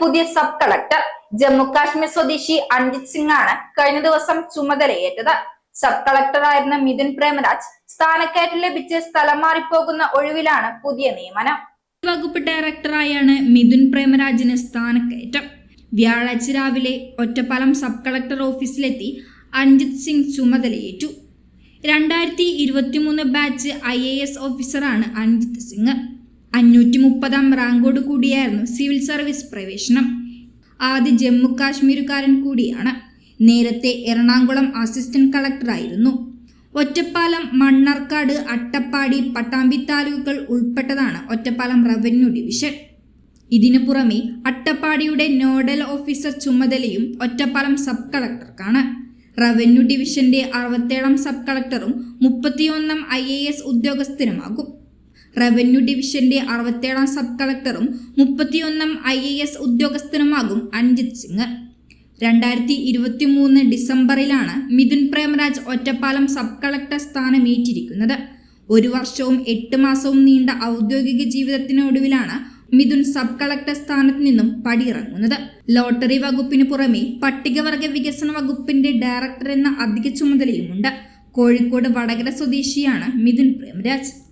പുതിയ sub collector. Jammu Kashmir സ്വദേശി അഞ്ജിത് സിംഗ് ആണ് കഴിഞ്ഞ ദിവസം ചുമതലയേറ്റത്. സബ് കളക്ടറായിരുന്ന മിഥുൻ പ്രേമരാജ് സ്ഥാനക്കയറ്റം ലഭിച്ച് സ്ഥലം മാറിപ്പോകുന്ന ഒഴിവിലാണ് പുതിയ നിയമനം. വകുപ്പ് ഡയറക്ടറായാണ് മിഥുൻ പ്രേമരാജിന് സ്ഥാനക്കയറ്റം. വ്യാഴാഴ്ച രാവിലെ ഒറ്റപ്പാലം സബ് കളക്ടർ ഓഫീസിലെത്തി അഞ്ജിത് സിംഗ് ചുമതലയേറ്റു. രണ്ടായിരത്തി ഇരുപത്തിമൂന്ന് ബാച്ച് ഐ എ എസ് ഓഫീസറാണ് അഞ്ജിത് സിംഗ്. അഞ്ഞൂറ്റി മുപ്പതാം റാങ്കോട് കൂടിയായിരുന്നു സിവിൽ സർവീസ് പ്രവേശനം. ആദ്യ ജമ്മു കാശ്മീരുകാരൻ കൂടിയാണ്. നേരത്തെ എറണാകുളം അസിസ്റ്റന്റ് കളക്ടറായിരുന്നു. ഒറ്റപ്പാലം മണ്ണാർക്കാട് അട്ടപ്പാടി പട്ടാമ്പി താലൂക്കുകൾ ഉൾപ്പെട്ടതാണ് ഒറ്റപ്പാലം റവന്യൂ ഡിവിഷൻ. ഇതിനു പുറമെ അട്ടപ്പാടിയുടെ നോഡൽ ഓഫീസർ ചുമതലയും ഒറ്റപ്പാലം സബ് കളക്ടർക്കാണ്. റവന്യൂ ഡിവിഷന്റെ അറുപത്തേഴാം സബ് കളക്ടറും മുപ്പത്തിയൊന്നാം ഐ എ എസ് ഉദ്യോഗസ്ഥനുമാകും റവന്യൂ ഡിവിഷന്റെ അറുപത്തേഴാം സബ് കളക്ടറും മുപ്പത്തിയൊന്നാം ഐ എ എസ് ഉദ്യോഗസ്ഥനുമാകും അഞ്ജിത് സിംഗ്. രണ്ടായിരത്തി ഇരുപത്തി മൂന്ന് ഡിസംബറിലാണ് മിഥുൻ പ്രേമരാജ് ഒറ്റപ്പാലം സബ് കളക്ടർ സ്ഥാനമേറ്റിരിക്കുന്നത്. ഒരു വർഷവും എട്ട് മാസവും നീണ്ട ഔദ്യോഗിക ജീവിതത്തിനൊടുവിലാണ് മിഥുൻ സബ് കളക്ടർ സ്ഥാനത്ത് നിന്നും പടിയിറങ്ങുന്നത്. ലോട്ടറി വകുപ്പിന് പുറമെ പട്ടികവർഗ വികസന വകുപ്പിന്റെ ഡയറക്ടർ എന്ന അധിക ചുമതലയുമുണ്ട്. കോഴിക്കോട് വടകര സ്വദേശിയാണ് മിഥുൻ പ്രേമരാജ്.